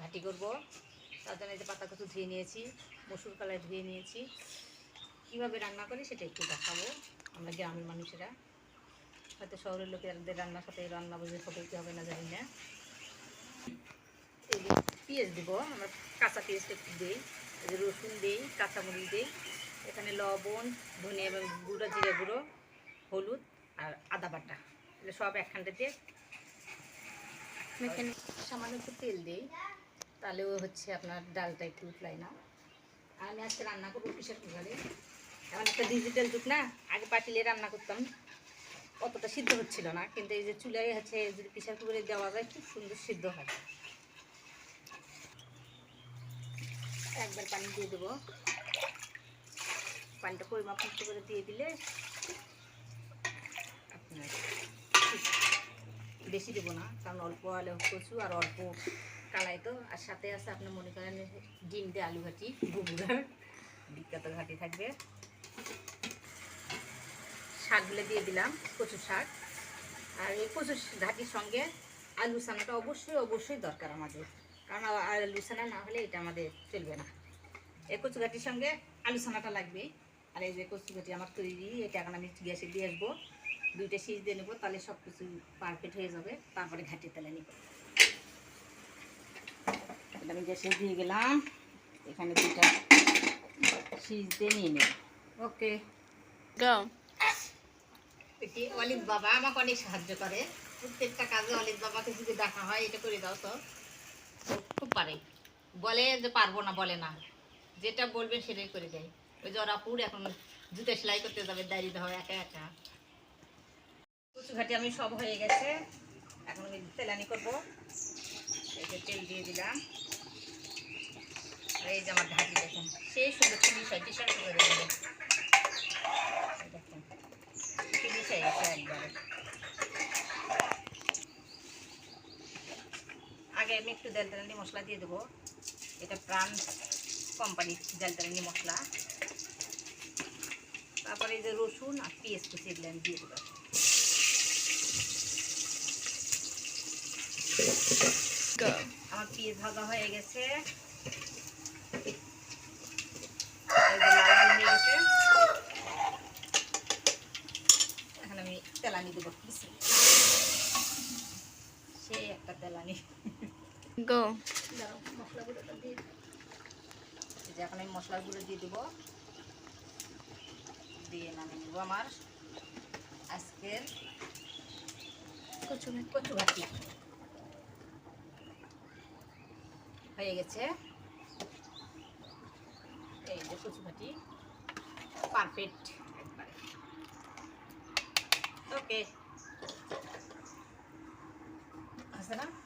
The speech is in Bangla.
ঘাটি করব। তার জন্য এই যে পাতা কচু ধুয়ে নিয়েছি মসুর কালাই ধুয়ে নিয়েছি। কীভাবে রান্না করি সেটা একটু দেখাবো আমরা গ্রামের মানুষেরা। হয়তো শহরের লোকেদের রান্নার সাথে রান্না বুঝে হবে কি হবে না জানি না। এই যে পেঁয়াজ দিব আমরা কাঁচা পেঁয়াজটা একটু দিই এই যে রসুন দিই কাঁচামরিচ দিই। এখানে লবণ ধনিয়া এবং গুঁড়ো জিরে গুঁড়ো হলুদ আর আদা বাটা। এগুলো সব একখানটা দিয়ে সামান্য একটু তেল দিই। তাহলেও হচ্ছে আপনার ডালটা একটু উতলাই না আমি আজকে রান্না করব প্রেশার কুকারে? এমন একটা ডিজিটাল যুগ না? আগে পাতিলে রান্না করতাম। অতটা সিদ্ধ হচ্ছিল না, কিন্তু এই যে চুলায় হচ্ছে যদি প্রেশার কুকারে দেওয়া যায়, খুব সুন্দর সিদ্ধ হয়। একবার পানি দিয়ে দেবো। পানিটা পরিমাপ মতো করে দিয়ে দিলে আপনার বেশি দেবো না, কারণ অল্প আলু কচু আর অল্প কালাই তো, আর সাথে আছে আপনি মনে করেন ডিম দিয়ে আলু ঘাটি গুবুরার বিখ্যাত ঘাটি থাকবে। শাকগুলো দিয়ে দিলাম কচু শাক। আর এই কচু ঘাটির সঙ্গে আলু সানাটা অবশ্যই অবশ্যই দরকার আমাদের। কারণ আলু সানা না হলে এটা আমাদের চলবে না। এই কচু ঘাটির সঙ্গে আলু সানাটা লাগবে। আর এই যে কচু ঘাটি আমার তৈরি, এটা এখন আমি গ্যাসে দিয়ে আসব। দুইটা সিজ দিয়ে নেব, তাহলে সব কিছু পারফেক্ট হয়ে যাবে। তারপরে ঘাটি তেলে নিব। এটা আমি গ্যাসে দিয়ে গেলাম। এখানে দুটা সিজ দিয়ে নিয়ে নেব। ওকে. এটি অলিদ বাবা আমাকে অনেক সাহায্য করে। প্রত্যেকটা কাজে অলিদ বাবাকে যদি দেখা হয় এটা করে দাও তো। খুব পারে। বলে যে পারব না বলে না। যেটা বলবেন সেটাই করে দেয়। ওই যে ওরা পুর এখন জুতো সেলাই করতে যাবে দাঁড়িয়ে দেওয়া একা একা। কচু ঘাটি আমি সব হয়ে গেছে। এখন আমি তেলানি করব। এই তেল দিয়ে দিলাম। এই যে আমার ঘাটি দেখুন, সেই সুন্দর তিরিশ হয় টি করে দেবো দেখুন তিরিশ হয়ে একবারে। আগে আমি একটু দালদানি মশলা দিয়ে দেবো। এটা প্রাণ কোম্পানির দালদানি মশলা। তারপরে এই যে রসুন আর পেঁয়াজ কুচি এগুলো দিয়ে দেবো. আমার পেঁয়াজ ভাজা হয়ে গেছে এই যে লাল লাল হয়ে গেছে এখন আমি তেলানি দেবো সে একটা তেলানি. দাঁড়াও, মশলাগুলোটা দিয়ে। এখন আমি মশলাগুলো দিয়ে দেবো। দিয়ে নামিয়ে নেব আমার আজকের কচু। কচু ঘাটি হয়ে গেছে। এই যে কচু ঘাটি পারফেক্ট। Okay. Hasta